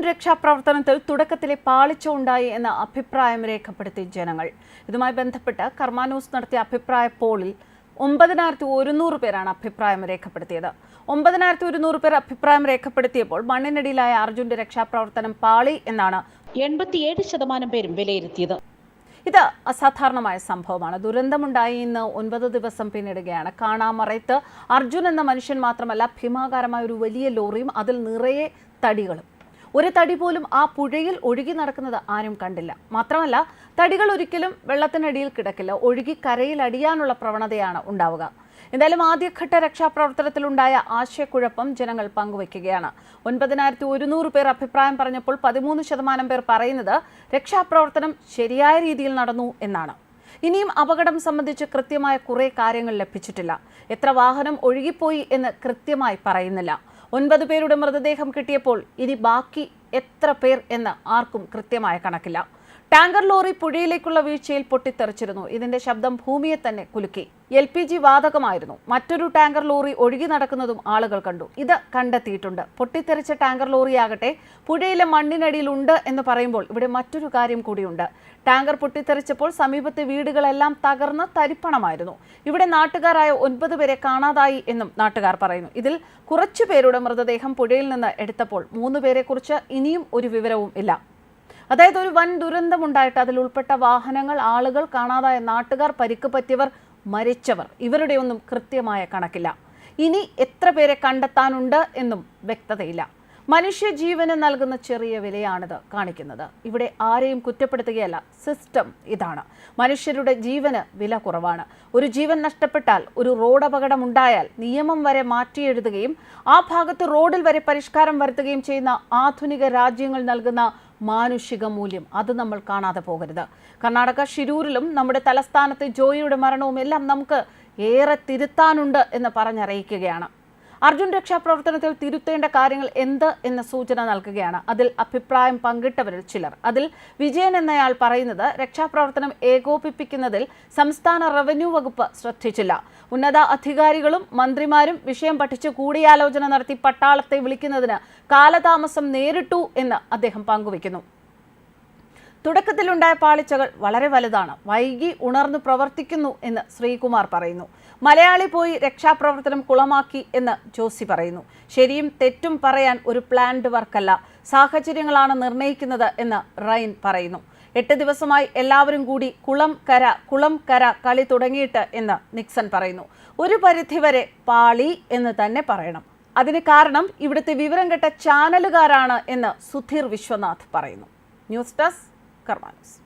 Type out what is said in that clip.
രക്ഷാപ്രവർത്തനത്തിൽ തുടക്കത്തിലെ പാളിച്ച ഉണ്ടായി എന്ന അഭിപ്രായം രേഖപ്പെടുത്തി ജനങ്ങൾ. ഇതുമായി ബന്ധപ്പെട്ട് കർമാനൂസ് നടത്തിയ അഭിപ്രായ പോളിൽ ഒമ്പതിനായിരത്തി ഒരുന്നൂറ് പേരാണ് അഭിപ്രായം രേഖപ്പെടുത്തിയത്. ഒമ്പതിനായിരത്തി ഒരുന്നൂറ് പേർ അഭിപ്രായം രേഖപ്പെടുത്തിയപ്പോൾ മണ്ണിനടിയിലായ അർജുന്റെ രക്ഷാപ്രവർത്തനം പാളി എന്നാണ് എൺപത്തിയേഴ് ശതമാനം പേരും വിലയിരുത്തിയത്. ഇത് അസാധാരണമായ സംഭവമാണ്. ദുരന്തമുണ്ടായി ഇന്ന് ഒൻപത് ദിവസം പിന്നിടുകയാണ്. കാണാമറയത്ത് അർജുൻ എന്ന മനുഷ്യൻ മാത്രമല്ല ഭീമാകാരമായ ഒരു വലിയ ലോറിയും അതിൽ നിറയെ തടികളും ഒരു തടി പോലും ആ പുഴയിൽ ഒഴുകി നടക്കുന്നത് ആരും കണ്ടില്ല. മാത്രമല്ല തടികൾ ഒരിക്കലും വെള്ളത്തിനടിയിൽ കിടക്കില്ല. ഒഴുകി കരയിൽ അടിയാനുള്ള പ്രവണതയാണ് ഉണ്ടാവുക. എന്തായാലും ആദ്യഘട്ട രക്ഷാപ്രവർത്തനത്തിലുണ്ടായ ആശയക്കുഴപ്പം ജനങ്ങൾ പങ്കുവയ്ക്കുകയാണ് ഒൻപതിനായിരത്തി ഒരുന്നൂറ് പേർ അഭിപ്രായം പറഞ്ഞപ്പോൾ പതിമൂന്ന് ശതമാനം പേർ പറയുന്നത് രക്ഷാപ്രവർത്തനം ശരിയായ രീതിയിൽ നടന്നു എന്നാണ്. ഇനിയും അപകടം സംബന്ധിച്ച് കൃത്യമായ കുറേ കാര്യങ്ങൾ ലഭിച്ചിട്ടില്ല. എത്ര വാഹനം ഒഴുകിപ്പോയി എന്ന് കൃത്യമായി പറയുന്നില്ല. ഒൻപത് പേരുടെ മൃതദേഹം കിട്ടിയപ്പോൾ ഇനി ബാക്കി എത്ര പേർ എന്ന് ആർക്കും കൃത്യമായ കണക്കില്ല. ടാങ്കർ ലോറി പുഴയിലേക്കുള്ള വീഴ്ചയിൽ പൊട്ടിത്തെറിച്ചിരുന്നു. ഇതിന്റെ ശബ്ദം ഭൂമിയെ തന്നെ കുലുക്കി. എൽ പി ജി വാതകമായിരുന്നു. മറ്റൊരു ടാങ്കർ ലോറി ഒഴുകി നടക്കുന്നതും ആളുകൾ കണ്ടു. ഇത് കണ്ടെത്തിയിട്ടുണ്ട്. പൊട്ടിത്തെറിച്ച ടാങ്കർ ലോറിയാകട്ടെ പുഴയിലെ മണ്ണിനടിയിലുണ്ട് എന്ന് പറയുമ്പോൾ ഇവിടെ മറ്റൊരു കാര്യം കൂടിയുണ്ട്. ടാങ്കർ പൊട്ടിത്തെറിച്ചപ്പോൾ സമീപത്തെ വീടുകളെല്ലാം തകർന്ന് തരിപ്പണമായിരുന്നു. ഇവിടെ നാട്ടുകാരായ ഒൻപത് പേരെ കാണാതായി എന്നും നാട്ടുകാർ പറയുന്നു. ഇതിൽ കുറച്ചു പേരുടെ മൃതദേഹം പുഴയിൽ നിന്ന് എടുത്തപ്പോൾ മൂന്ന് പേരെക്കുറിച്ച് ഇനിയും ഒരു വിവരവും ഇല്ല. അതായത് ഒരു വൻ ദുരന്തമുണ്ടായിട്ട് അതിൽ ഉൾപ്പെട്ട വാഹനങ്ങൾ ആളുകൾ കാണാതായ നാട്ടുകാർ പരിക്ക് പറ്റിയവർ മരിച്ചവർ. ഇവരുടെയൊന്നും കൃത്യമായ കണക്കില്ല. ഇനി എത്ര പേരെ കണ്ടെത്താനുണ്ട് എന്നും വ്യക്തതയില്ല. മനുഷ്യജീവന് നൽകുന്ന ചെറിയ വിലയാണിത് കാണിക്കുന്നത്. ഇവിടെ ആരെയും കുറ്റപ്പെടുത്തുകയല്ല. സിസ്റ്റം ഇതാണ്. മനുഷ്യരുടെ ജീവന് വില കുറവാണ്. ഒരു ജീവൻ നഷ്ടപ്പെട്ടാൽ ഒരു റോഡ് അപകടം ഉണ്ടായാൽ നിയമം വരെ മാറ്റിയെഴുതുകയും ആ ഭാഗത്ത് റോഡിൽ വരെ പരിഷ്കാരം വരുത്തുകയും ചെയ്യുന്ന ആധുനിക രാജ്യങ്ങൾ നൽകുന്ന മാനുഷിക മൂല്യം. അത് നമ്മൾ കാണാതെ പോകരുത്. കർണാടക ഷിരൂരിലും നമ്മുടെ തലസ്ഥാനത്തെ ജോയിയുടെ മരണവും എല്ലാം നമുക്ക് ഏറെ തിരുത്താനുണ്ട് എന്ന് പറഞ്ഞറിയിക്കുകയാണ്. അർജുൻ രക്ഷാപ്രവർത്തനത്തിൽ തിരുത്തേണ്ട കാര്യങ്ങൾ എന്ത് എന്ന സൂചന നൽകുകയാണ്. അതിൽ അഭിപ്രായം പങ്കിട്ടവരിൽ ചിലർ. അതിൽ വിജയൻ എന്നയാൾ പറയുന്നത് രക്ഷാപ്രവർത്തനം ഏകോപിപ്പിക്കുന്നതിൽ സംസ്ഥാന റവന്യൂ വകുപ്പ് ശ്രദ്ധിച്ചില്ല. ഉന്നത അധികാരികളും മന്ത്രിമാരും വിഷയം പഠിച്ച് കൂടിയാലോചന നടത്തി പട്ടാളത്തെ വിളിക്കുന്നതിന് കാലതാമസം നേരിട്ടു എന്ന് അദ്ദേഹം പങ്കുവയ്ക്കുന്നു. തുടക്കത്തിലുണ്ടായ പാളിച്ചകൾ വളരെ വലുതാണ്. വൈകി ഉണർന്നു പ്രവർത്തിക്കുന്നു എന്ന് ശ്രീകുമാർ പറയുന്നു. മലയാളി പോയി രക്ഷാപ്രവർത്തനം കുളമാക്കി എന്ന് ജോസി പറയുന്നു. ശരിയും തെറ്റും പറയാൻ ഒരു പ്ലാൻഡ് വർക്കല്ല. സാഹചര്യങ്ങളാണ് നിർണയിക്കുന്നത് എന്ന് റൈൻ പറയുന്നു. എട്ട് ദിവസമായി എല്ലാവരും കൂടി കുളം കര കുളം കര കളി തുടങ്ങിയിട്ട് എന്ന് നിക്സൺ പറയുന്നു. ഒരു പരിധിവരെ പാളി എന്ന് തന്നെ പറയണം. അതിന് കാരണം ഇവിടുത്തെ വിവരം കെട്ട ചാനലുകാരാണ് എന്ന് സുധീർ വിശ്വനാഥ് പറയുന്നു. News desk കർമാനസ്.